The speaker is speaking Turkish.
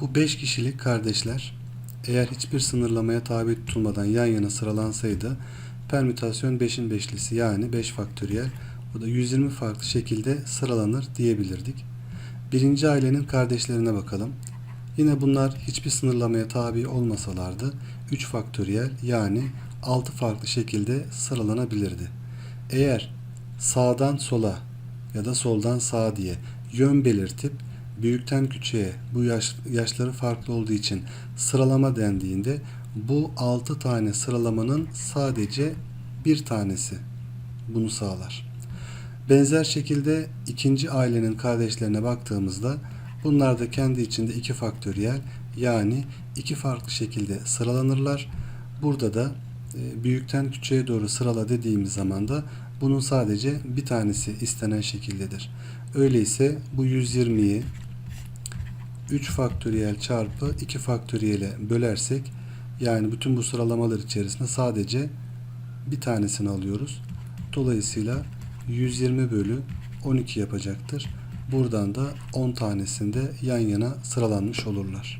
Bu 5 kişilik kardeşler eğer hiçbir sınırlamaya tabi tutulmadan yan yana sıralansaydı permütasyon 5'in beşlisi yani 5 faktöriyel o da 120 farklı şekilde sıralanır diyebilirdik. Birinci ailenin kardeşlerine bakalım. Yine bunlar hiçbir sınırlamaya tabi olmasalardı 3 faktöriyel yani 6 farklı şekilde sıralanabilirdi. Eğer sağdan sola ya da soldan sağa diye yön belirtip büyükten küçüğe bu yaş, yaşları farklı olduğu için sıralama dendiğinde bu 6 tane sıralamanın sadece bir tanesi bunu sağlar. Benzer şekilde ikinci ailenin kardeşlerine baktığımızda bunlar da kendi içinde iki faktöriyel yani iki farklı şekilde sıralanırlar. Burada da e, büyükten küçüğe doğru sırala dediğimiz zaman da bunun sadece bir tanesi istenen şekildedir. Öyleyse bu 120'yi 3 faktöriyel çarpı 2 faktöriyele bölersek yani bütün bu sıralamalar içerisinde sadece bir tanesini alıyoruz. Dolayısıyla 120 bölü 12 yapacaktır. Buradan da 10 tanesinde yan yana sıralanmış olurlar.